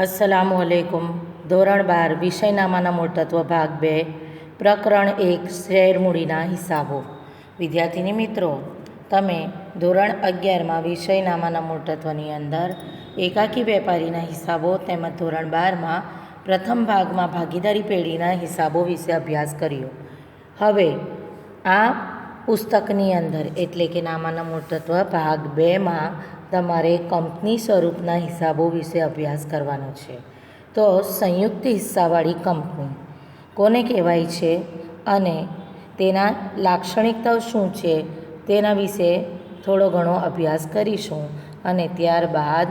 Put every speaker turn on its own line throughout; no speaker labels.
અસલામુ અલેકુમ ધોરણ બાર, વિષયનામાના મૂળ ભાગ બે, પ્રકરણ એક શેરમૂડીના હિસાબો. વિદ્યાર્થીની મિત્રો, તમે ધોરણ અગિયારમાં વિષયનામાના મૂળ અંદર એકાકી વેપારીના હિસાબો તેમજ ધોરણ બારમાં પ્રથમ ભાગમાં ભાગીદારી પેઢીના હિસાબો વિશે અભ્યાસ કર્યો. હવે, આ પુસ્તકની અંદર, એટલે કે નામાના મૂળતત્વ ભાગ બેમાં તમારે કંપની સ્વરૂપના હિસાબો વિશે અભ્યાસ કરવાનો છે. તો સંયુક્ત હિસ્સાવાળી કંપની, કોને કહેવાય છે? અને તેના લાક્ષણિકતાઓ શું છે? તેના વિશે થોડો ઘણો અભ્યાસ કરીશું અને ત્યારબાદ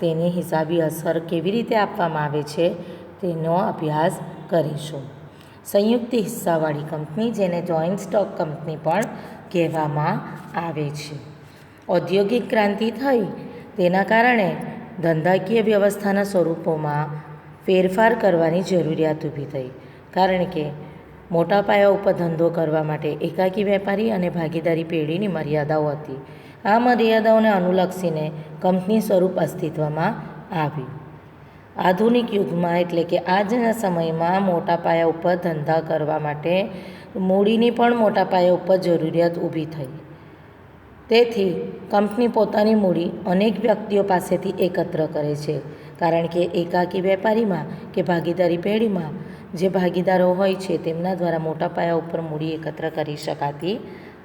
તેની હિસાબી અસર કેવી રીતે આપવામાં આવે છે, તેનો અભ્યાસ કરીશું. સંયુક્ત હિસ્સાવાળી કંપની જેને જોઈન્ટ સ્ટોક કંપની પણ કહેવામાં આવે છે. ઔદ્યોગિક ક્રાંતિ થઈ, તેના કારણે ધંધાકીય વ્યવસ્થાના સ્વરૂપોમાં ફેરફાર કરવાની જરૂરિયાત ઊભી થઈ. કારણ કે મોટા પાયા ઉપર ધંધો કરવા માટે એકાકી વેપારી અને ભાગીદારી પેઢીની મર્યાદાઓ હતી. આ મર્યાદાઓને અનુલક્ષીને કંપની સ્વરૂપ અસ્તિત્વમાં આવ્યું આધુનિક યુગમાં એટલે કે આજના સમયમાં મોટા પાયા ઉપર ધંધા કરવા માટે મૂડીની પણ મોટા પાયા ઉપર જરૂરિયાત ઊભી થઈ. તેથી કંપની પોતાની મૂડી અનેક વ્યક્તિઓ પાસેથી એકત્ર કરે છે. કારણ કે એકાકી વેપારીમાં કે ભાગીદારી પેઢીમાં જે ભાગીદારો હોય છે તેમના દ્વારા મોટા પાયા ઉપર મૂડી એકત્ર કરી શકાતી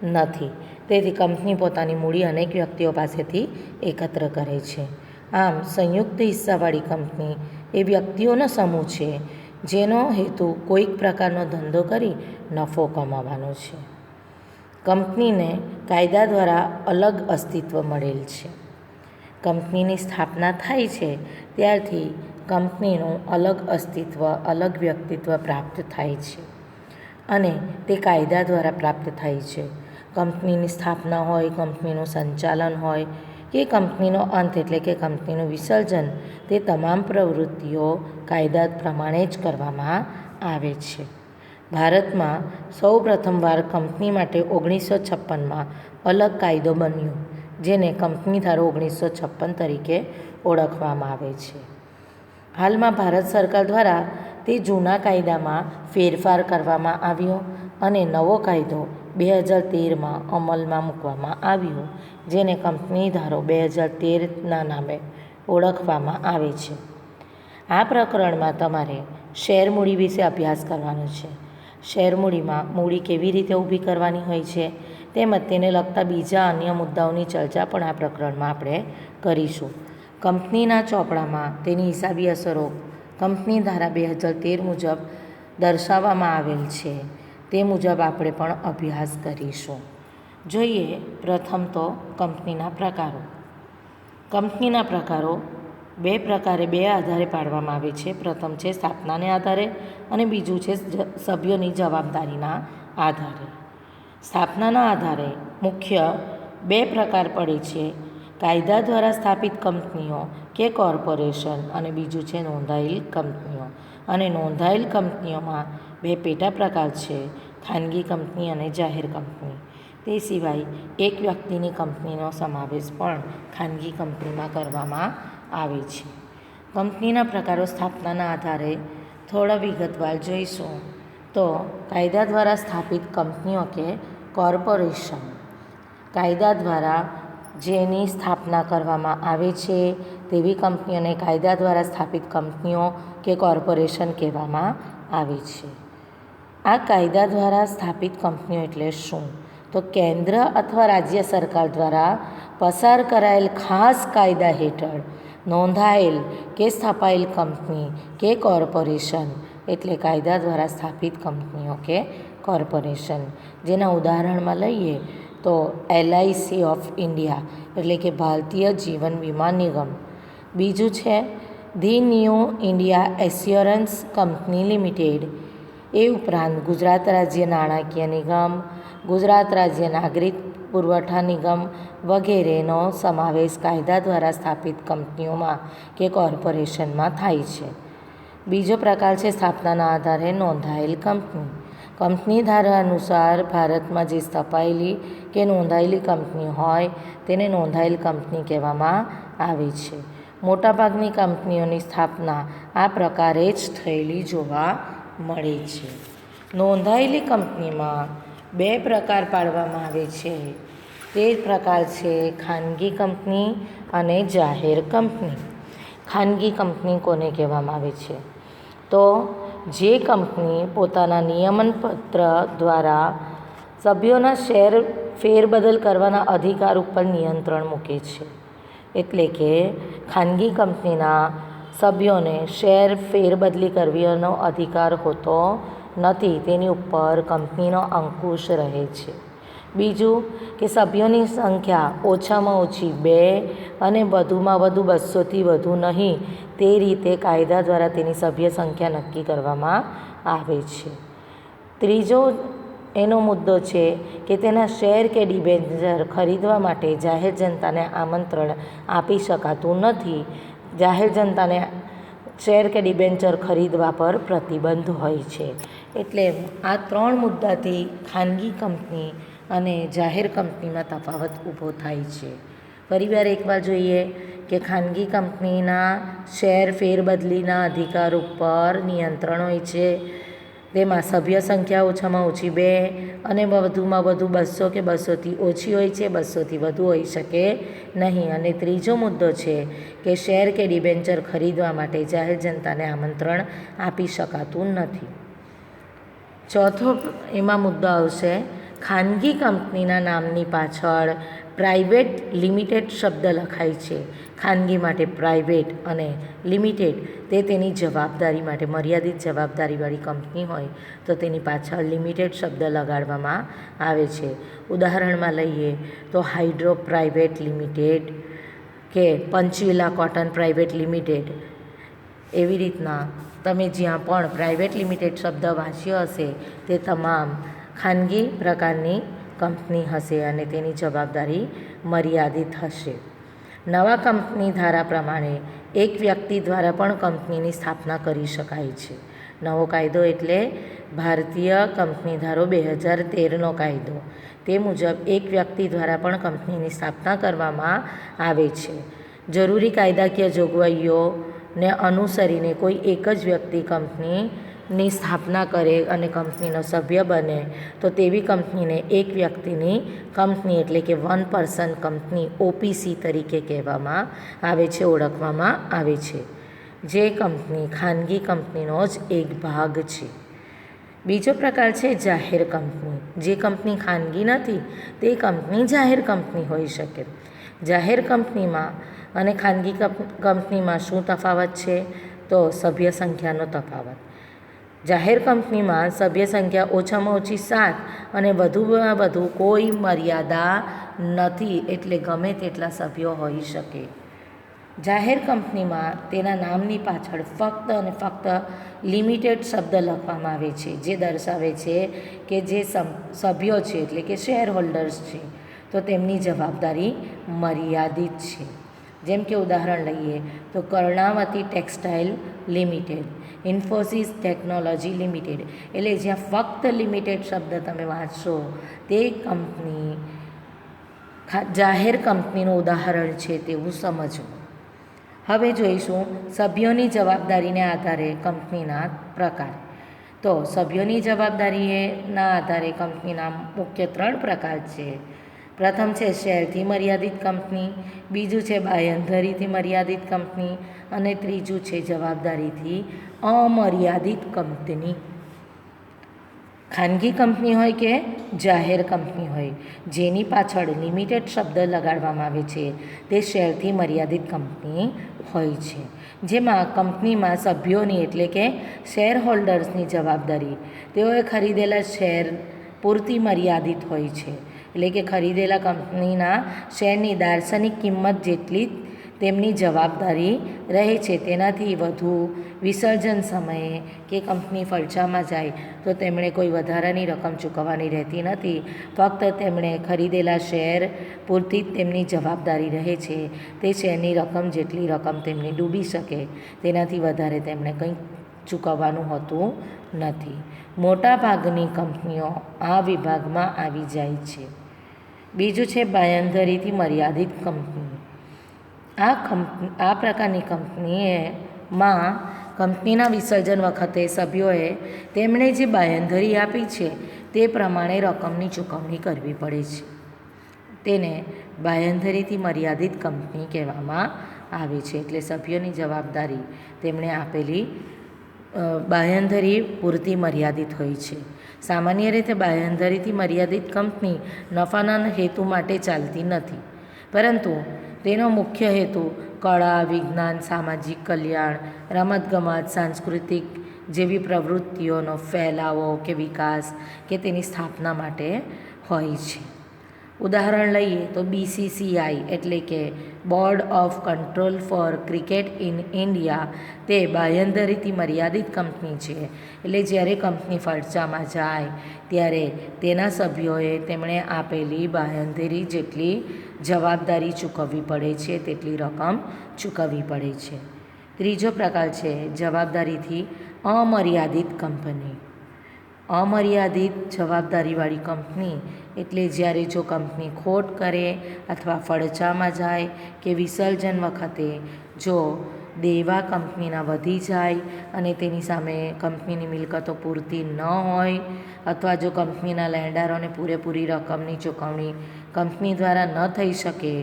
નથી. તેથી કંપની પોતાની મૂડી અનેક વ્યક્તિઓ પાસેથી એકત્ર કરે છે. આમ સંયુક્ત હિસ્સાવાળી કંપની એ વ્યક્તિઓનો સમૂહ છે, જેનો હેતુ કોઈક પ્રકારનો ધંધો કરી નફો કમાવાનો છે. કંપનીને કાયદા દ્વારા અલગ અસ્તિત્વ મળેલ છે. કંપનીની સ્થાપના થાય છે, ત્યારથી કંપનીનું અલગ અસ્તિત્વ, અલગ વ્યક્તિત્વ પ્રાપ્ત થાય છે અને તે કાયદા દ્વારા પ્રાપ્ત થાય છે. કંપનીની સ્થાપના હોય, કંપનીનું સંચાલન હોય કે કંપનીનો અંત એટલે કે કંપનીનું વિસર્જન તે તમામ પ્રવૃત્તિઓ કાયદા પ્રમાણે જ કરવામાં આવે છે. ભારતમાં સૌ પ્રથમવાર કંપની માટે ઓગણીસો છપ્પનમાં અલગ કાયદો બન્યો, જેને કંપની ધારો ઓગણીસો છપ્પન તરીકે ઓળખવામાં આવે છે. હાલમાં ભારત સરકાર દ્વારા તે જૂના કાયદામાં ફેરફાર કરવામાં આવ્યો અને નવો કાયદો બે હજાર તેરમાં અમલમાં મૂકવામાં આવ્યું, જેને કંપની ધારો બે હજાર તેરના નામે ઓળખવામાં આવે છે. આ પ્રકરણમાં તમારે શેર મૂડી વિશે અભ્યાસ કરવાનો છે. શેર મૂડીમાં મૂડી કેવી રીતે ઊભી કરવાની હોય છે, તેમજ તેને લગતા બીજા અન્ય મુદ્દાઓની ચર્ચા પણ આ પ્રકરણમાં આપણે કરીશું. કંપનીના ચોપડામાં તેની હિસાબી અસરો કંપની ધારા બે હજાર તેર મુજબ દર્શાવવામાં આવેલ છે. તે મુજબ આપણે પણ અભ્યાસ કરીશું. જોઈએ પ્રથમ તો કંપનીના પ્રકારો. કંપનીના પ્રકારો બે પ્રકારે બે આધારે પાડવામાં આવે છે. પ્રથમ છે સ્થાપનાને આધારે અને બીજું છે સભ્યોની જવાબદારીના આધારે. સ્થાપનાના આધારે મુખ્ય બે પ્રકાર પડે છે. કાયદા દ્વારા સ્થાપિત કંપનીઓ કે કોર્પોરેશન અને બીજું છે નોંધાયેલ કંપનીઓ. અને નોંધાયેલ કંપનીઓમાં બે પેટા પ્રકાર છે, ખાનગી કંપની અને જાહેર કંપની. તે સિવાય એક વ્યક્તિની કંપનીનો સમાવેશ પણ ખાનગી કંપનીમાં કરવામાં આવે છે. કંપનીના પ્રકારો સ્થાપનાના આધારે થોડા વિગતવાર જોઈશું. તો કાયદા દ્વારા સ્થાપિત કંપનીઓ કે કોર્પોરેશન. કાયદા દ્વારા જેની સ્થાપના કરવામાં આવે છે, તેવી કંપનીઓને કાયદા દ્વારા સ્થાપિત કંપનીઓ કે કોર્પોરેશન કહેવામાં આવે છે. આ કાયદા દ્વારા સ્થાપિત કંપનીઓ એટલે શું? તો કેન્દ્ર અથવા રાજ્ય સરકાર દ્વારા પસાર કરાયેલ ખાસ કાયદા હેઠળ નોંધાયેલ કે સ્થાપાયેલ કંપની કે કોર્પોરેશન એટલે કાયદા દ્વારા સ્થાપિત કંપનીઓ કે કોર્પોરેશન. જેના ઉદાહરણમાં લઈએ તો એલઆઈસી ઓફ ઇન્ડિયા એટલે કે ભારતીય જીવન વીમા નિગમ. બીજું છે the New India Assurance Company Limited. એ ઉપરાંત ગુજરાત રાજ્ય નાણાકીય નિગમ, ગુજરાત રાજ્ય નાગરિક પુરવઠા નિગમ વગેરેનો સમાવેશ કાયદા દ્વારા સ્થાપિત કંપનીઓમાં કે કોર્પોરેશનમાં થાય છે. બીજો પ્રકાર છે સ્થાપનાના આધારે નોંધાયેલ કંપની. કંપની ધારા અનુસાર ભારતમાં જે સ્થપાયેલી કે નોંધાયેલી કંપની હોય તેને નોંધાયેલ કંપની કહેવામાં આવે છે. મોટાભાગની કંપનીઓની સ્થાપના આ પ્રકારે જ થયેલી જોવા મળે છે. નોંધાયેલી કંપનીમાં બે પ્રકાર પાડવામાં આવે છે. તે પ્રકાર છે ખાનગી કંપની અને જાહેર કંપની. ખાનગી કંપની કોને કહેવામાં આવે છે? તો જે કંપની પોતાના નિયમનપત્ર દ્વારા સભ્યોના શેર ફેરબદલ કરવાના અધિકાર ઉપર નિયંત્રણ મૂકે છે. એટલે કે ખાનગી કંપનીના સભ્યોને શેર ફેરબદલી કરવાનો અધિકાર હોતો નથી. તેની ઉપર કંપનીનો અંકુશ રહે છે. બીજું કે સભ્યોની સંખ્યા ઓછામાં ઓછી બે અને વધુમાં વધુ બસોથી વધુ નહીં. તે રીતે કાયદા દ્વારા તેની સભ્ય સંખ્યા નક્કી કરવામાં આવે છે. ત્રીજો એનો મુદ્દો છે કે તેના શેર કે ડિબેન્ચર ખરીદવા માટે જાહેર જનતાને આમંત્રણ આપી શકાતું નથી. જાહેર જનતાને શેર કે ડિબેન્ચર ખરીદવા પર પ્રતિબંધ હોય છે. એટલે આ ત્રણ મુદ્દાથી ખાનગી કંપની અને જાહેર કંપનીમાં તફાવત ઊભો થાય છે. ફરીવાર એકવાર જોઈએ કે ખાનગી કંપનીના શેર ફેરબદલીના અધિકાર ઉપર નિયંત્રણ હોય છે. તેમાં સભ્ય સંખ્યા ઓછામાં ઓછી બે અને વધુમાં વધુ બસો કે બસોથી ઓછી હોય છે, બસોથી વધુ હોઈ શકે નહીં. અને ત્રીજો મુદ્દો છે કે શેર કે ડિબેન્ચર ખરીદવા માટે જાહેર જનતાને આમંત્રણ આપી શકાતું નથી. ચોથો એમાં મુદ્દો આવશે, ખાનગી કંપનીના નામની પાછળ પ્રાઇવેટ લિમિટેડ શબ્દ લખાય છે. ખાનગી માટે પ્રાઇવેટ અને લિમિટેડ તે તેની જવાબદારી માટે મર્યાદિત જવાબદારીવાળી કંપની હોય તો તેની પાછળ લિમિટેડ શબ્દ લગાડવામાં આવે છે. ઉદાહરણમાં લઈએ તો હાઇડ્રો પ્રાઇવેટ લિમિટેડ કે પંચવિલા કોટન પ્રાઇવેટ લિમિટેડ. એવી રીતના તમે જ્યાં પણ પ્રાઇવેટ લિમિટેડ શબ્દ વાંચ્યો હશે તે તમામ ખાનગી પ્રકારની કંપની હશે અને તેની જવાબદારી મર્યાદિત હશે. નવા કંપની ધારા પ્રમાણે એક વ્યક્તિ દ્વારા પણ કંપનીની સ્થાપના કરી શકાય છે. નવો કાયદો એટલે ભારતીય કંપની ધારો બે હજાર તેરનો કાયદો. તે મુજબ એક વ્યક્તિ દ્વારા પણ કંપનીની સ્થાપના કરવામાં આવે છે. જરૂરી કાયદાકીય જોગવાઈઓને અનુસરીને કોઈ એક જ વ્યક્તિ કંપનીની સ્થાપના કરે અને કંપનીનો સભ્ય બને, તો તેવી કંપનીને એક વ્યક્તિની કંપની એટલે કે વન પર્સન કંપની, ઓપીસી તરીકે કહેવામાં આવે છે, ઓળખવામાં આવે છે. જે કંપની, ખાનગી કંપનીનો જ એક ભાગ છે. બીજો પ્રકાર છે જાહેર કંપની. જે કંપની ખાનગી નથી, તે કંપની જાહેર કંપની હોઈ શકે. જાહેર કંપનીમાં અને ખાનગી કંપનીમાં શું તફાવત છે? તો સભ્ય સંખ્યાનો તફાવત. જાહેર કંપનીમાં સભ્ય સંખ્યા ઓછામાં ઓછી સાત અને વધુમાં વધુ કોઈ મર્યાદા નથી એટલે ગમે તેટલા સભ્યો હોઈ શકે. જાહેર કંપનીમાં તેના નામની પાછળ ફક્ત અને ફક્ત લિમિટેડ શબ્દ લખવામાં આવે છે, જે દર્શાવે છે કે જે સભ્યો છે એટલે કે શેર હોલ્ડર્સ છે. તો તેમની જવાબદારી મર્યાદિત છે. જેમ કે ઉદાહરણ લઈએ તો Karnavati Textile Limited. Infosys Technology Limited. એટલે જ્યાં ફક્ત લિમિટેડ શબ્દ તમે વાંચશો, તે કંપની જાહેર કંપનીનું ઉદાહરણ છે તેવું સમજવું હવે જોઈશું સભ્યોની જવાબદારીને આધારે કંપનીના પ્રકાર. તો સભ્યોની જવાબદારીના આધારે કંપનીના મુખ્ય ત્રણ પ્રકાર છે. પ્રથમ છે શેરથી મર્યાદિત કંપની, બીજું છે બાયંધરીથી મર્યાદિત કંપની અને ત્રીજું છે જવાબદારીથી અમર્યાદિત કંપની. ખાનગી કંપની હોય કે જાહેર કંપની હોય, જેની પાછળ લિમિટેડ શબ્દ લગાડવામાં આવે છે, તે શેરથી મર્યાદિત કંપની હોય છે, જેમાં કંપનીમાં સભ્યોની એટલે કે શેર હોલ્ડર્સની જવાબદારી, તેઓએ ખરીદેલા શેર પૂરતી મર્યાદિત હોય છે. એટલે કે ખરીદેલા કંપનીના શેરની દાર્શનિક કિંમત જેટલી તેમની જવાબદારી રહે છે. તેનાથી વધુ વિસર્જન સમયે કે કંપની ફરજામાં જાય તો તેમણે કોઈ વધારાની રકમ ચૂકવવાની રહેતી નથી. ફક્ત તેમણે ખરીદેલા શેર પૂરતી જ તેમની જવાબદારી રહે છે. તે શેરની રકમ જેટલી રકમ તેમની ડૂબી શકે તેનાથી વધારે તેમણે કંઈ ચૂકવવાનું હોતું નથી. મોટાભાગની કંપનીઓ આ વિભાગમાં આવી જાય છે. બીજું છે બાંયધરીથી મર્યાદિત કંપની. આ કંપ, આ પ્રકારની કંપનીએ માં કંપનીના વિસર્જન વખતે સભ્યોએ તેમણે જે બાંયધરી આપી છે તે પ્રમાણે રકમની ચૂકવણી કરવી પડે છે. તેને બાંયધરીથી મર્યાદિત કંપની કહેવામાં આવે છે એટલે સભ્યોની જવાબદારી તેમણે આપેલી બાંયધરી પૂરતી મર્યાદિત હોય છે. સામાન્ય રીતે બાંયધરીથી મર્યાદિત કંપની નફાના હેતુ માટે ચાલતી નથી. પરંતુ તેનો મુખ્ય હેતુ કળા, વિજ્ઞાન, સામાજિક કલ્યાણ, રમતગમત, સાંસ્કૃતિક જેવી પ્રવૃત્તિઓનો ફેલાવો કે વિકાસ કે તેની સ્થાપના માટે હોય છે. ઉદાહરણ લઈએ તો બીસીસીઆઈ એટલે કે Board of Control for Cricket in India. તે બાંયધરીથી મર્યાદિત કંપની છે. એટલે જ્યારે કંપની ફરજામાં જાય, ત્યારે તેના સભ્યોએ તેમણે આપેલી બાંયધરી જેટલી જવાબદારી ચૂકવવી પડે છે, તેટલી રકમ ચૂકવવી પડે છે. ત્રીજો પ્રકાર છે જવાબદારીથી અમર્યાદિત કંપની. અમર્યાદિત જવાબદારીવાળી કંપની એટલે જ્યારે જો કંપની ખોટ કરે અથવા ફડચામાં જાય કે વિસર્જન વખતે જો દેવા કંપનીના વધી જાય અને તેની સામે કંપનીની મિલકતો પૂરતી ન હોય અથવા જો કંપનીના લેણદારોને પૂરેપૂરી રકમની ચૂકવણી કંપની દ્વારા ન થઈ શકે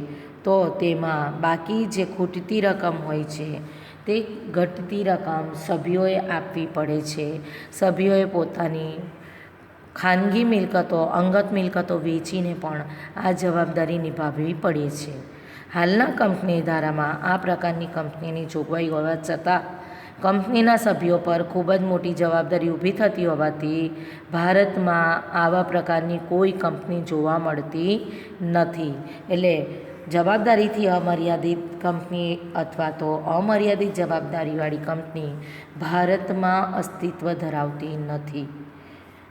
તો તેમાં બાકી જે ખૂટતી રકમ હોય છે તે ઘટતી રકમ સભ્યોએ આપવી પડે છે. સભ્યોએ પોતાની ખાનગી મિલકતો, અંગત મિલકતો વેચીને પણ આ જવાબદારી નિભાવવી પડે છે. હાલના કંપની ધારામાં આ પ્રકારની કંપનીની જોગવાઈ હોવા છતાં કંપનીના સભ્યો પર ખૂબ જ મોટી જવાબદારી ઊભી થતી હોવાથી ભારતમાં આવા પ્રકારની કોઈ કંપની જોવા મળતી નથી. એટલે જવાબદારીથી અમર્યાદિત કંપની અથવા તો અમર્યાદિત જવાબદારીવાળી કંપની ભારતમાં અસ્તિત્વ ધરાવતી નથી.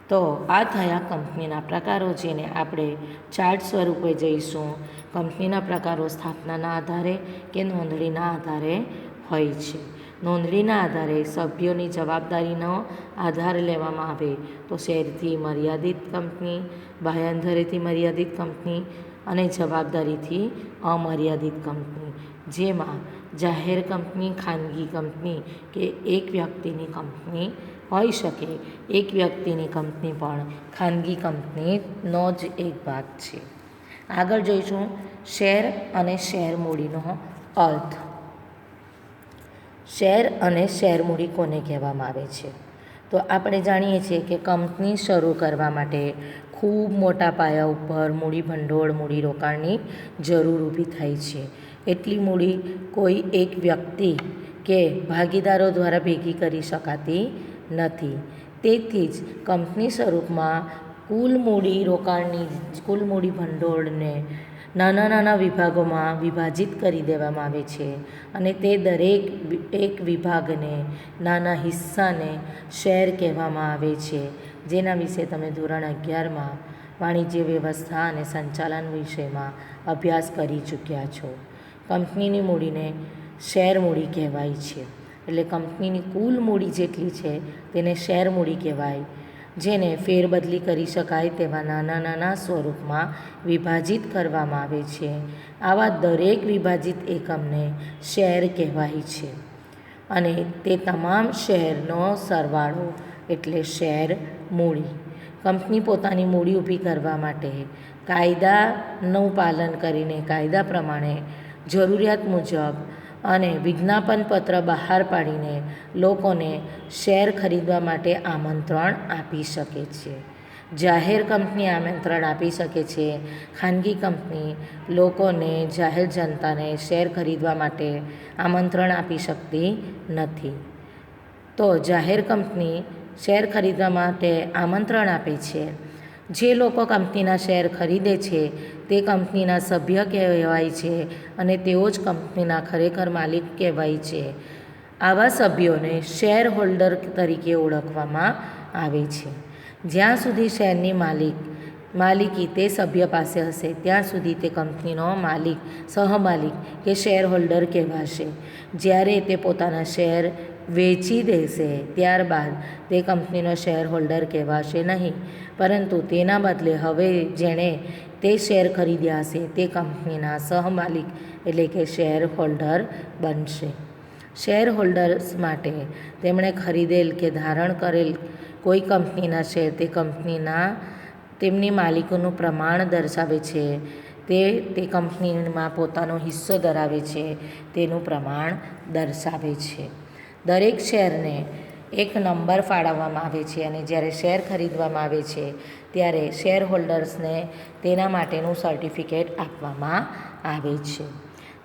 તો આ થયા કંપનીના પ્રકારો જેને આપણે ચાર્ટ સ્વરૂપે જઈશું. કંપનીના પ્રકારો સ્થાપનાના આધારે કે નોંધણીના આધારે હોય છે. નોંધણીના આધારે સભ્યોની જવાબદારીનો આધાર લેવામાં આવે. તો શેરથી મર્યાદિત કંપની બાહ્યાંધરેથી મર્યાદિત કંપની અને જવાબદારીથી અમર્યાદિત કંપની, જેમાં જાહેર કંપની, ખાનગી કંપની કે એક વ્યક્તિની કંપની હોઈ શકે. એક વ્યક્તિની કંપની પણ ખાનગી કંપનીનો જ એક ભાગ છે. આગળ જોઈશું શેર અને શેર મૂડીનો અર્થ. શેર અને શેર મૂડી કોને કહેવામાં આવે છે? તો આપણે જાણીએ છીએ કે કંપની શરૂ કરવા માટે ખૂબ મોટા પાયા ઉપર મૂડી ભંડોળ, મૂડી રોકાણની જરૂર ઊભી થાય છે. એટલી મૂડી કોઈ એક વ્યક્તિ કે ભાગીદારો દ્વારા ભેગી કરી શકાતી નથી. તેથી જ કંપની સ્વરૂપમાં કુલ મૂડી રોકાણની, કુલ મૂડી ભંડોળને નાના નાના વિભાગોમાં વિભાજિત કરી દેવામાં આવે છે અને તે દરેક એક વિભાગને નાના હિસ્સાને શેર કહેવામાં આવે છે. જેના વિશે તમે ધોરણ અગિયારમાં વાણિજ્ય વ્યવસ્થા અને સંચાલન વિષયમાં અભ્યાસ કરી ચૂક્યા છો. કંપનીની મૂડીને શેર મૂડી કહેવાય છે. એટલે કંપનીની કુલ મૂડી જેટલી છે, તેને શેર મૂડી કહેવાય. જેને ફેરબદલી કરી શકાય તેવા નાના નાના સ્વરૂપમાં વિભાજિત કરવામાં આવે છે. આવા દરેક વિભાજિત એકમને શેર કહેવાય છે. અને તે તમામ શેરનો સરવાળો એટલે શેર મૂડી. કંપની પોતાની મૂડી ઊભી કરવા માટે કાયદાનું પાલન કરીને કાયદા પ્રમાણે જરૂરિયાત મુજબ અને વિજ્ઞાપન પત્ર બહાર પાડીને લોકોને શેર ખરીદવા માટે આમંત્રણ આપી શકે છે. જાહેર કંપની આમંત્રણ આપી શકે છે. ખાનગી કંપની લોકોને જાહેર જનતાને શેર ખરીદવા માટે આમંત્રણ આપી શકતી નથી. તો જાહેર કંપની શેર ખરીદવા માટે આમંત્રણ આપે છે. જે લોકો કંપનીના શેર ખરીદે છે, તે કંપનીના સભ્ય કહેવાય છે અને તેઓ જ કંપનીના ખરેખર માલિક કહેવાય છે. આવા સભ્યોને શેર હોલ્ડર તરીકે ઓળખવામાં આવે છે. જ્યાં સુધી શેરની માલિક, માલિકી તે સભ્ય પાસે હશે, ત્યાં સુધી તે કંપનીનો માલિક, સહમાલિક કે શેર હોલ્ડર કહેવાશે. જ્યારે તે પોતાના શેર વેચી દેશે ત્યારબાદ તે કંપનીનો શેર હોલ્ડર કહેવાશે નહીં. પરંતુ તેના બદલે હવે જેણે તે શેર ખરીદ્યા હશે, તે કંપનીના સહમાલિક એટલે કે શેર હોલ્ડર બનશે. શેર હોલ્ડર્સ માટે તેમણે ખરીદેલ કે ધારણ કરેલ કોઈ કંપનીના શેર તે કંપનીના, તેમની માલિકોનું પ્રમાણ દર્શાવે છે, તે તે કંપનીમાં પોતાનો હિસ્સો ધરાવે છે, તેનું પ્રમાણ દર્શાવે છે. દરેક શેરને એક નંબર ફાળવવામાં આવે છે અને જ્યારે શેર ખરીદવામાં આવે છે, ત્યારે શેર હોલ્ડર્સને તેના માટેનું સર્ટિફિકેટ આપવામાં આવે છે.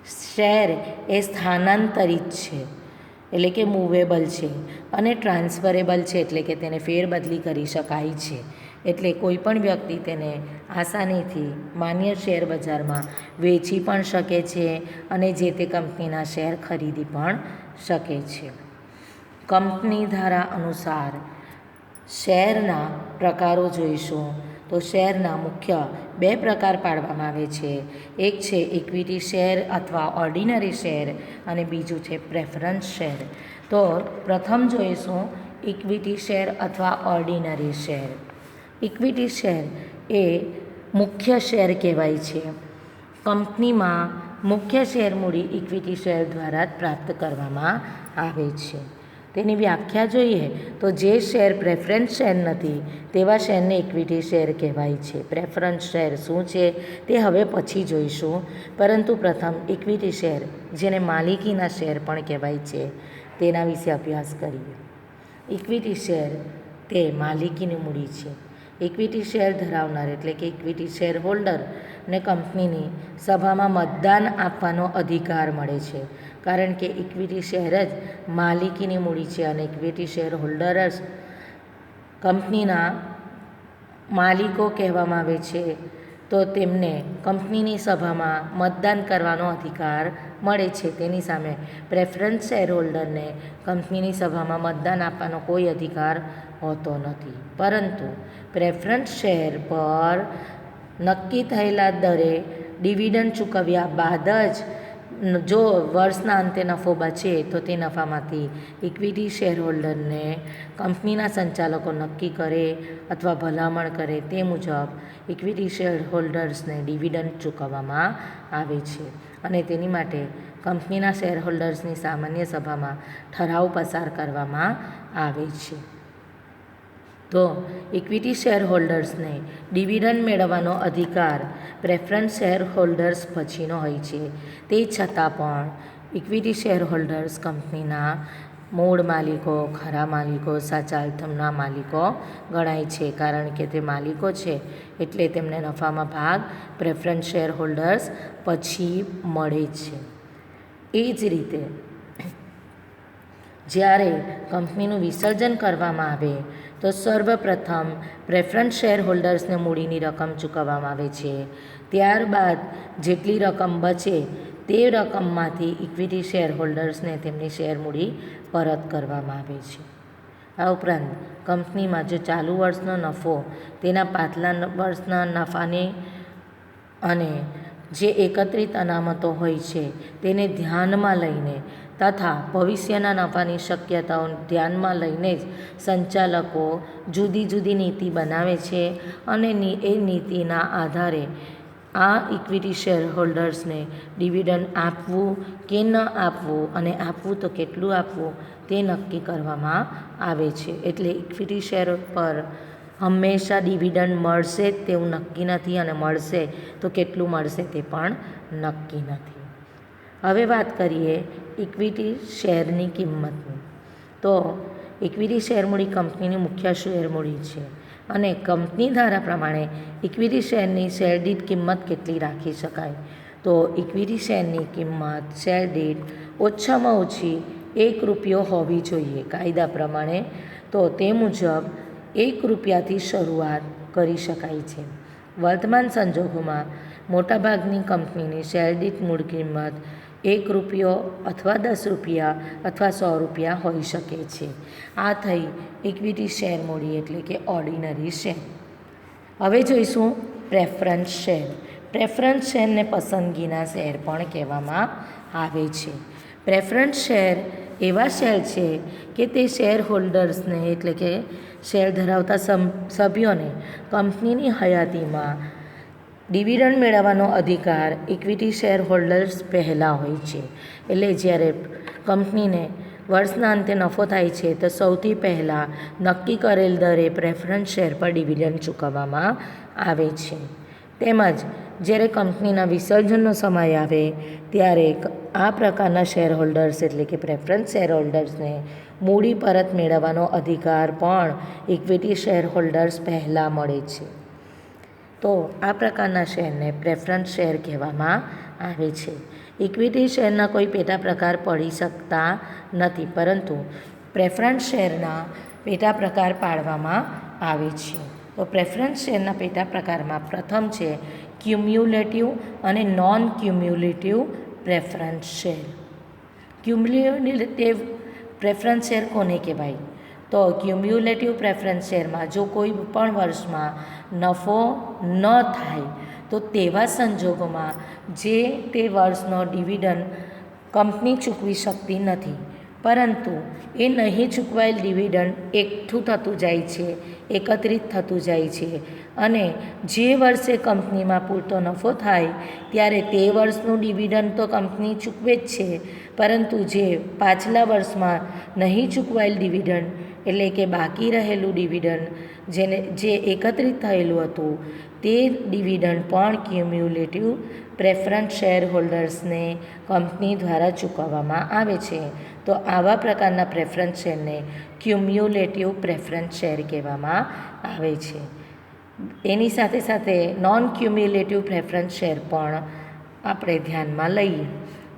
શેર એ સ્થાનાંતરિત છે, એટલે કે મૂવેબલ છે અને ટ્રાન્સફરેબલ છે, એટલે કે તેને ફેરબદલી કરી શકાય છે. એટલે કોઈ પણ વ્યક્તિ તેને આસાનીથી માન્ય શેર બજારમાં વેચી પણ શકે છે અને જે તે કંપનીના શેર ખરીદી પણ શકે છે. કંપની ધારા અનુસાર શેરના પ્રકારો જોઈશું. તો શેરના મુખ્ય બે પ્રકાર પાડવામાં આવે છે. એક છે ઇક્વિટી શેર અથવા ઓર્ડિનરી શેર અને બીજું છે પ્રેફરન્સ શેર તો પ્રથમ જોઈશું ઇક્વિટી શેર અથવા ઓર્ડિનરી શેર ઇક્વિટી શેર એ મુખ્ય શેર કહેવાય છે. કંપનીમાં મુખ્ય શેર મૂડી ઇક્વિટી શેર દ્વારા જ પ્રાપ્ત કરવામાં આવે છે. તેની વ્યાખ્યા જોઈએ તો જે શેર પ્રેફરન્સ શેર નથી, તેવા શેરને ઇક્વિટી શેર કહેવાય છે. પ્રેફરન્સ શેર શું છે તે હવે પછી જોઈશું. પરંતુ પ્રથમ ઇક્વિટી શેર, જેને માલિકીના શેર પણ કહેવાય છે, તેના વિશે અભ્યાસ કરીએ. ઇક્વિટી શેર તે માલિકીની મૂડી છે. ઇક્વિટી શેર ધરાવનાર એટલે કે ઇક્વિટી શેર હોલ્ડરને કંપનીની સભામાં મતદાન આપવાનો અધિકાર મળે છે. કારણ કે ઇક્વિટી શેર જ માલિકીની મૂડી છે અને ઇક્વિટી શેર જ કંપનીના માલિકો કહેવામાં આવે છે. તો તેમને કંપનીની સભામાં મતદાન કરવાનો અધિકાર મળે છે. તેની સામે પ્રેફરન્સ શેર હોલ્ડરને કંપનીની સભામાં મતદાન આપવાનો કોઈ અધિકાર હોતો નથી. પરંતુ પ્રેફરન્સ શેર પર નક્કી થયેલા દરે ડિવિડન્ડ ચૂકવ્યા બાદ જ જો વર્ષના અંતે નફો બચે, તો તે નફામાંથી ઇક્વિટી શેર હોલ્ડરને કંપનીના સંચાલકો નક્કી કરે અથવા ભલામણ કરે તે મુજબ ઇક્વિટી શેર હોલ્ડર્સને ડિવિડન્ડ ચૂકવવામાં આવે છે અને તેની માટે કંપનીના શેર હોલ્ડર્સની સામાન્ય સભામાં ઠરાવ પસાર કરવામાં આવે છે. તો ઇક્વિટી શેર હોલ્ડર્સને ડિવિડન્ડ મેળવવાનો અધિકાર પ્રેફરન્સ શેર હોલ્ડર્સ પછીનો હોય છે. તે છતાં પણ ઇક્વિટી શેર હોલ્ડર્સ કંપનીના મૂળ માલિકો, ખરા માલિકો સાચા અર્થમના માલિકો ગણાય છે. કારણ કે તે માલિકો છે એટલે તેમને નફામાં ભાગ પ્રેફરન્સ શેર હોલ્ડર્સ પછી મળે છે. એ જ રીતે જ્યારે કંપનીનું વિસર્જન કરવામાં આવે તો સર્વપ્રથમ પ્રેફરન્સ શેર હોલ્ડર્સને મૂડીની રકમ ચૂકવવામાં આવે છે. ત્યારબાદ જેટલી રકમ બચે તે રકમમાંથી ઇક્વિટી શેર હોલ્ડર્સને તેમની શેર મૂડી પરત કરવામાં આવે છે. આ ઉપરાંત કંપનીમાં જો ચાલુ વર્ષનો નફો, તેના પાછલા વર્ષના નફાને અને જે એકત્રિત અનામતો હોય છે, તેને ધ્યાનમાં લઈને તથા ભવિષ્યના નફાની શક્યતાઓ ધ્યાનમાં લઈને જ સંચાલકો જુદી જુદી નીતિ બનાવે છે અને એ નીતિના આધારે આ ઇક્વિટી શેર હોલ્ડર્સને ડિવિડન્ડ આપવું કે ન આપવું અને આપવું તો કેટલું આપવું તે નક્કી કરવામાં આવે છે. એટલે ઇક્વિટી શેર પર હંમેશા ડિવિડન્ડ મળશે તેવું નક્કી નથી અને મળશે તો કેટલું મળશે તે પણ નક્કી નથી. હવે વાત કરીએ ઇક્વિટી શેરની કિંમતની. તો ઇક્વિટી શેર મૂડી કંપનીની મુખ્ય શેર મૂડી છે. અને કંપની ધારા પ્રમાણે ઇક્વિટી શેરની શેર કિંમત કેટલી રાખી શકાય? તો ઇક્વિટી શેરની કિંમત શેર ઓછામાં ઓછી એક રૂપિયો હોવી જોઈએ કાયદા પ્રમાણે. તો તે મુજબ એક રૂપિયાથી શરૂઆત કરી શકાય છે. વર્તમાન સંજોગોમાં મોટાભાગની કંપનીની શેર મૂળ કિંમત એક રૂપિયો અથવા દસ રૂપિયા અથવા સો રૂપિયા હોઈ શકે છે. આ થઈ ઇક્વિટી શેર મૂડી એટલે કે ઓર્ડિનરી શેર હવે જોઈશું પ્રેફરન્સ શેર પ્રેફરન્સ શેરને પસંદગીના શેર પણ કહેવામાં આવે છે. પ્રેફરન્સ શેર એવા શેર છે કે તે શેર હોલ્ડર્સને એટલે કે શેર ધરાવતા સભ્યોને કંપનીની હયાતીમાં ડિવિડન્ડ મેળવવાનો અધિકાર ઇક્વિટી શેર હોલ્ડર્સ પહેલાં હોય છે. એટલે જ્યારે કંપનીને વર્ષના અંતે નફો થાય છે, તો સૌથી પહેલાં નક્કી કરેલ દરે પ્રેફરન્સ શેર પર ડિવિડન્ડ ચૂકવવામાં આવે છે. તેમજ જ્યારે કંપનીના વિસર્જનનો સમય આવે, ત્યારે આ પ્રકારના શેર હોલ્ડર્સ એટલે કે પ્રેફરન્સ શેર હોલ્ડર્સને મૂડી પરત મેળવવાનો અધિકાર પણ ઇક્વિટી શેર હોલ્ડર્સ પહેલાં મળે છે. તો આ પ્રકારના શેરને પ્રેફરન્સ શેર કહેવામાં આવે છે. ઇક્વિટી શેરના કોઈ પેટા પ્રકાર પડી શકતા નથી, પરંતુ પ્રેફરન્સ શેરના પેટા પ્રકાર પાડવામાં આવે છે. તો પ્રેફરન્સ શેરના પેટા પ્રકારમાં પ્રથમ છે ક્યુમ્યુલેટિવ અને non cumulative preference share. Cumulative preference share કોને કહેવાય? તો ક્યુમ્યુલેટિવ પ્રેફરન્સ શેરમાં જો કોઈ પણ વર્ષમાં નફો ન થાય, તો તેવા સંજોગોમાં જે તે વર્ષનો ડિવિડન્ડ કંપની ચૂકવી શકતી નથી. પરંતુ એ નહીં ચૂકવાયેલ ડિવિડન્ડ એકઠું થતું જાય છે, એકત્રિત થતું જાય છે. અને જે વર્ષે કંપનીમાં પૂરતો નફો થાય, ત્યારે તે વર્ષનું ડિવિડન્ડ તો કંપની ચૂકવે જ છે. પરંતુ જે પાછલા વર્ષમાં નહીં ચૂકવાયેલ ડિવિડન્ડ એટલે કે બાકી રહેલું ડિવિડન્ડ જેને, જે એકત્રિત થયેલું હતું, તે ડિવિડન્ડ પણ ક્યુમ્યુલેટિવ પ્રેફરન્સ શેર હોલ્ડર્સને કંપની દ્વારા ચૂકવવામાં આવે છે. તો આવા પ્રકારના પ્રેફરન્સ શેરને ક્યુમ્યુલેટિવ પ્રેફરન્સ શેર કહેવામાં આવે છે. એની સાથે સાથે નોન ક્યુમ્યુલેટિવ પ્રેફરન્સ શેર પણ આપણે ધ્યાનમાં લઈએ.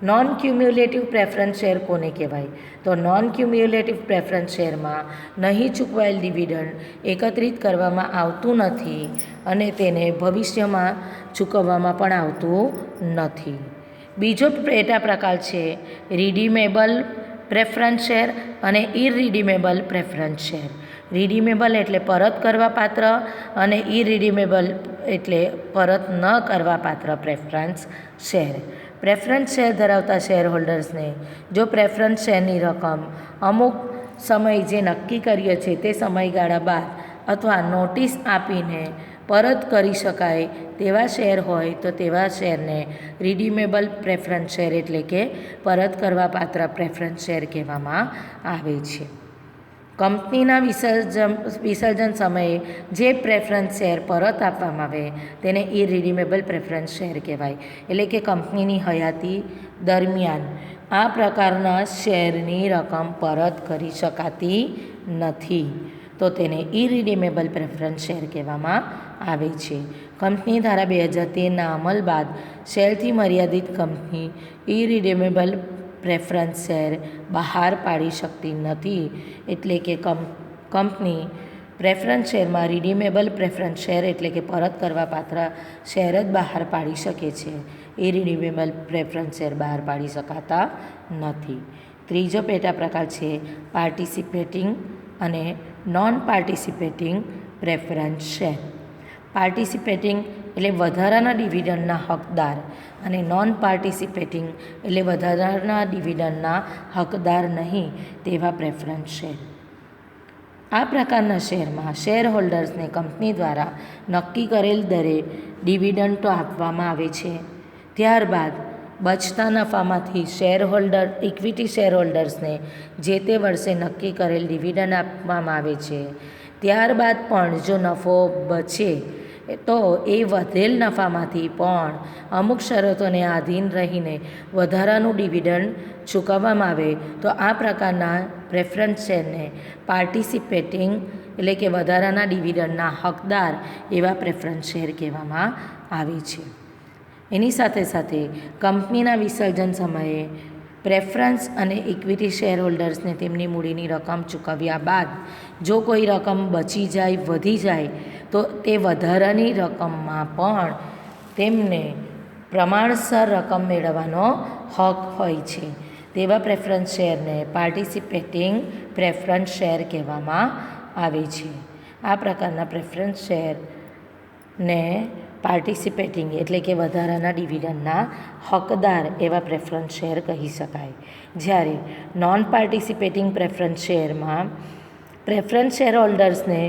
નોન ક્યુમ્યુલેટિવ પ્રેફરન્સ શેર કોને કહેવાય? તો નોન ક્યુમ્યુલેટિવ પ્રેફરન્સ શેરમાં નહીં ચૂકવાયેલ ડિવિડન્ડ એકત્રિત કરવામાં આવતું નથી અને તેને ભવિષ્યમાં ચૂકવવામાં પણ આવતું નથી. બીજો પેટા પ્રકાર છે રિડીમેબલ પ્રેફરન્સ શેર અને ઇરરિડીમેબલ પ્રેફરન્સ શેર રિડીમેબલ એટલે પરત કરવા પાત્ર અને ઇરરિડીમેબલ એટલે પરત ન કરવા પાત્ર પ્રેફરન્સ શેર પ્રેફરન્સ શેર ધરાવતા શેર હોલ્ડર્સને જો પ્રેફરન્સ શેરની રકમ અમુક સમય જે નક્કી કરીએ છે તે સમયગાળા બાદ અથવા નોટિસ આપીને પરત કરી શકાય તેવા શેર હોય તો તેવા શેરને રિડીમેબલ પ્રેફરન્સ શેર એટલે કે પરત કરવા પાત્ર પ્રેફરન્સ શેર કહેવામાં આવે છે. કંપનીના વિસર્જન વિસર્જન સમયે જે પ્રેફરન્સ શેર પરત આપવામાં આવે, તેને ઇરિડીમેબલ પ્રેફરન્સ શેર કહેવાય. એટલે કે કંપનીની હયાતી દરમિયાન આ પ્રકારના શેરની રકમ પરત કરી શકાતી નથી. તો તેને ઇરિડીમેબલ પ્રેફરન્સ શેર કહેવામાં આવે છે. કંપની ધારા બે હજાર તેરના અમલ બાદ શેરથી મર્યાદિત કંપની ઇરિડીમેબલ પ્રેફરન્સ શેર બહાર પાડી શકતી નથી. એટલે કે કંપ કંપની પ્રેફરન્સ શેરમાં રિડીમેબલ પ્રેફરન્સ શેર એટલે કે પરત કરવા પાત્ર શેર જ બહાર પાડી શકે છે. એ રિડીમેબલ પ્રેફરન્સ શેર બહાર પાડી શકાતા નથી. ત્રીજો પેટા પ્રકાર છે પાર્ટિસિપેટિંગ અને non participating preference share. Participating એટલે વધારાના ડિવિડન્ડના હકદાર અને નોન પાર્ટિસિપેટિંગ એટલે વધારાના ડિવિડન્ડના હકદાર નહીં તેવા પ્રેફરન્સ શેર આ પ્રકારના શેરમાં શેર હોલ્ડર્સને કંપની દ્વારા નક્કી કરેલ દરે ડિવિડન્ડ તો આપવામાં આવે છે. ત્યારબાદ બચતા નફામાંથી શેર હોલ્ડર ઇક્વિટી શેર હોલ્ડર્સને જે તે વર્ષે નક્કી કરેલ ડિવિડન્ડ આપવામાં આવે છે. ત્યારબાદ પણ જો નફો બચે તો એ વધેલ નફામાંથી પણ અમુક શરતોને આધીન રહીને વધારાનું ડિવિડન્ડ ચૂકવવામાં આવે, તો આ પ્રકારના પ્રેફરન્સ શેરને પાર્ટિસિપેટિંગ એટલે કે વધારાના ડિવિડન્ડના હકદાર એવા પ્રેફરન્સ શેર કહેવામાં આવે છે. એની સાથે સાથે કંપનીના વિસર્જન સમયે પ્રેફરન્સ અને ઇક્વિટી શેર હોલ્ડર્સને તેમની મૂડીની રકમ ચૂકવ્યા બાદ જો કોઈ રકમ બચી જાય, વધી જાય, તો તે વધારાની રકમમાં પણ તેમને પ્રમાણસર રકમ મેળવવાનો હક હોય છે. તેવા પ્રેફરન્સ શેરને પાર્ટિસિપેટિંગ પ્રેફરન્સ શેર કહેવામાં આવે છે. આ પ્રકારના પ્રેફરન્સ શેરને પાર્ટિસિપેટિંગ એટલે કે વધારાના ડિવિડન્ડના હકદાર એવા પ્રેફરન્સ શેર કહી શકાય. જ્યારે નોન પાર્ટિસિપેટિંગ પ્રેફરન્સ શેરમાં પ્રેફરન્સ શેર હોલ્ડર્સને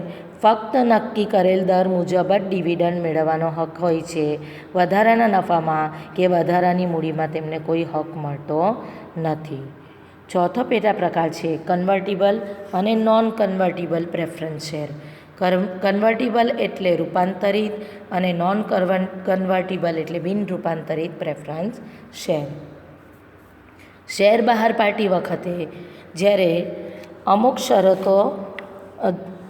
ફક્ત નક્કી કરેલ દર મુજબ જ ડિવિડન્ડ મેળવવાનો હક હોય છે. વધારાના નફામાં કે વધારાની મૂડીમાં તેમને કોઈ હક મળતો નથી. ચોથો પેટા પ્રકાર છે કન્વર્ટિબલ અને non convertible preference share convertible એટલે રૂપાંતરિત અને નોન કન્વર્ટિબલ એટલે બિન રૂપાંતરિત પ્રેફરન્સ શેર શેર બહાર પાડતી વખતે જ્યારે અમુક શરતો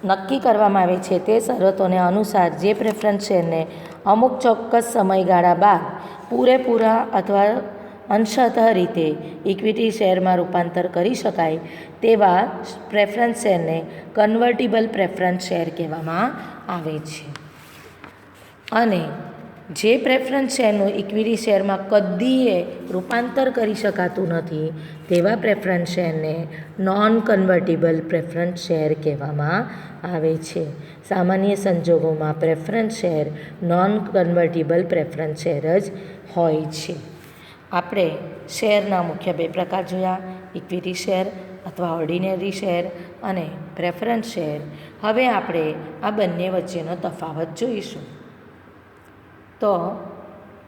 નક્કી કરવામાં આવે છે. તે શરતોને અનુસાર જે પ્રેફરન્સ શેરને અમુક ચોક્કસ સમયગાળા બાદ પૂરેપૂરા અથવા અંશતઃ રીતે ઇક્વિટી શેરમાં રૂપાંતર કરી શકાય તેવા પ્રેફરન્સ શેરને કન્વર્ટિબલ પ્રેફરન્સ શેર કહેવામાં આવે છે. અને જે પ્રેફરન્સ શેરનું ઇક્વિટી શેરમાં કદીએ રૂપાંતર કરી શકાતું નથી, તેવા પ્રેફરન્સ શેરને નોન કન્વર્ટિબલ પ્રેફરન્સ શેર કહેવામાં આવે છે. સામાન્ય સંજોગોમાં preference share non convertible preference share જ હોય છે. આપણે શેરના મુખ્ય બે પ્રકાર જોયા ઇક્વિટી શેર અથવા ઓર્ડિનરી શેર અને પ્રેફરન્સ શેર હવે આપણે આ બંને વચ્ચેનો તફાવત જોઈશું. તો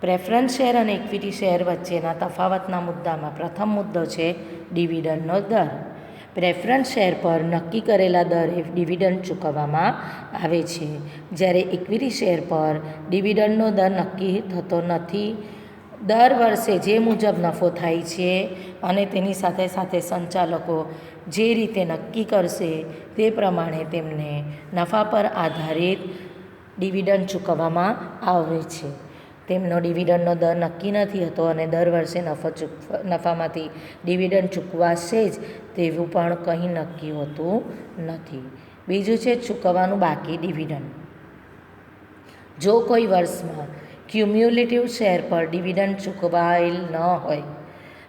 પ્રેફરન્સ શેર અને ઇક્વિટી શેર વચ્ચેના તફાવતના મુદ્દામાં પ્રથમ મુદ્દો છે ડિવિડન્ડનો દર. પ્રેફરન્સ શેર પર નક્કી કરેલા દરે ડિવિડન્ડ ચૂકવવામાં આવે છે. જ્યારે ઇક્વિટી શેર પર ડિવિડન્ડનો દર નક્કી થતો નથી, દર વર્ષે જે મુજબ નફો થાય છે અને તેની સાથે સાથે સંચાલકો જે રીતે નક્કી કરશે તે પ્રમાણે તેમને નફા પર આધારિત ડિવિડન્ડ ચૂકવવામાં આવે છે. તેમનો ડિવિડન્ડનો દર નક્કી નથી હતો અને દર વર્ષે નફો ચૂક, નફામાંથી ડિવિડન્ડ ચૂકવાશે જ તેવું પણ કંઈ નક્કી હોતું નથી. બીજું છે ચૂકવવાનું બાકી ડિવિડન્ડ. જો કોઈ વર્ષમાં ક્યુમ્યુલેટિવ શેર પર ડિવિડન્ડ ચૂકવાયેલ ન હોય,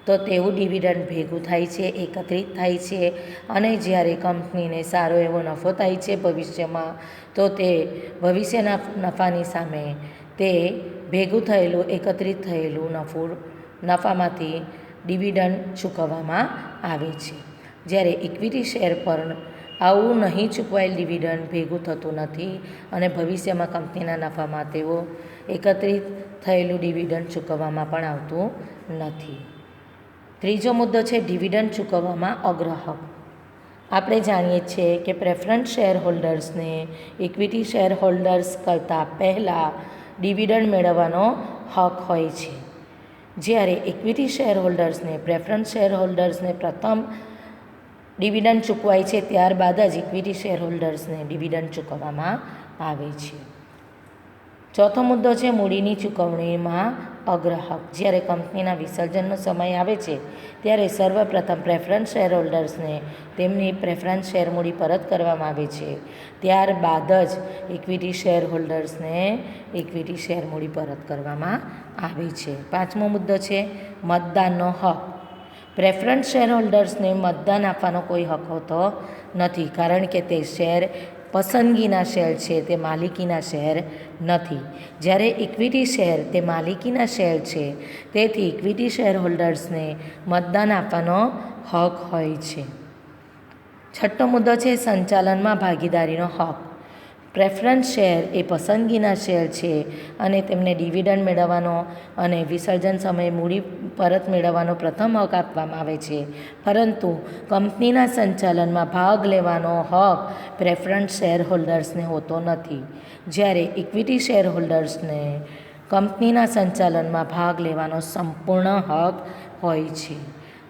તો તેવું ડિવિડન્ડ ભેગું થાય છે, એકત્રિત થાય છે અને જ્યારે કંપનીને સારો એવો નફો થાય છે, ભવિષ્યમાં તો તે ભવિષ્યના નફાની સામે તે ભેગું થયેલું, એકત્રિત થયેલું નફો, નફામાંથી ડિવિડન્ડ ચૂકવવામાં આવે છે. જ્યારે ઇક્વિટી શેર પર આવું નહીં ચૂકવાયેલ ડિવિડન્ડ ભેગું થતું નથી અને ભવિષ્યમાં કંપનીના નફામાં તેઓ એકત્રિત થયેલું ડિવિડન્ડ ચૂકવવામાં પણ આવતું નથી. ત્રીજો મુદ્દો છે, ડિવિડન્ડ ચૂકવવામાં અગ્રહક. આપણે જાણીએ છીએ કે પ્રેફરન્સ શેર હોલ્ડર્સને ઇક્વિટી શેર હોલ્ડર્સ કરતાં પહેલાં ડિવિડન્ડ મેળવવાનો હક હોય છે. જ્યારે ઇક્વિટી શેર હોલ્ડર્સને પ્રેફરન્સ શેર હોલ્ડર્સને પ્રથમ ડિવિડન્ડ ચૂકવાય છે, ત્યારબાદ જ ઇક્વિટી શેર હોલ્ડર્સને ડિવિડન્ડ ચૂકવવામાં આવે છે. ચોથો મુદ્દો છે મૂડીની ચૂકવણીમાં અગ્રહક જ્યારે કંપનીના વિસર્જનનો સમય આવે છે, ત્યારે સર્વપ્રથમ પ્રેફરન્સ શેર હોલ્ડર્સને તેમની પ્રેફરન્સ શેર મૂડી પરત કરવામાં આવે છે. ત્યારબાદ જ ઇક્વિટી શેર હોલ્ડર્સને ઇક્વિટી શેર મૂડી પરત કરવામાં આવે છે. પાંચમો મુદ્દો છે, મતદાનનો હક. પ્રેફરન્સ શેર હોલ્ડર્સને મતદાન આપવાનો કોઈ હક હોતો નથી, કારણ કે તે શેર પસંદગીના શેર છે તે માલિકીના શેર નથી. જ્યારે ઇક્વિટી શેર તે માલિકીના શેર છે, તેથી ઇક્વિટી શેર હોલ્ડર્સને મતદાન આપવાનો હક હોય છે. છઠ્ઠો મુદ્દો છે સંચાલનમાં ભાગીદારીનો હક. પ્રેફરન્સ શેર એ પસંદગીના શેર છે અને તેમને ડિવિડન્ડ મેળવવાનો અને વિસર્જન સમયે મૂડી પરત મેળવવાનો પ્રથમ હક આપવામાં આવે છે. પરંતુ કંપનીના સંચાલનમાં ભાગ લેવાનો હક પ્રેફરન્સ શેર હોલ્ડર્સને હોતો નથી. જ્યારે ઇક્વિટી શેર હોલ્ડર્સને કંપનીના સંચાલનમાં ભાગ લેવાનો સંપૂર્ણ હક હોય છે,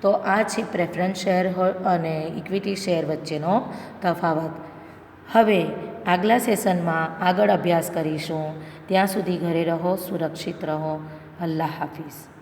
તો આ છે પ્રેફરન્સ શેર અને ઇક્વિટી શેર વચ્ચેનો તફાવત. હવે આગલા સેશનમાં આગળ અભ્યાસ કરીશું. ત્યાં સુધી ઘરે રહો સુરક્ષિત રહો. અલ્લાહ હાફિઝ.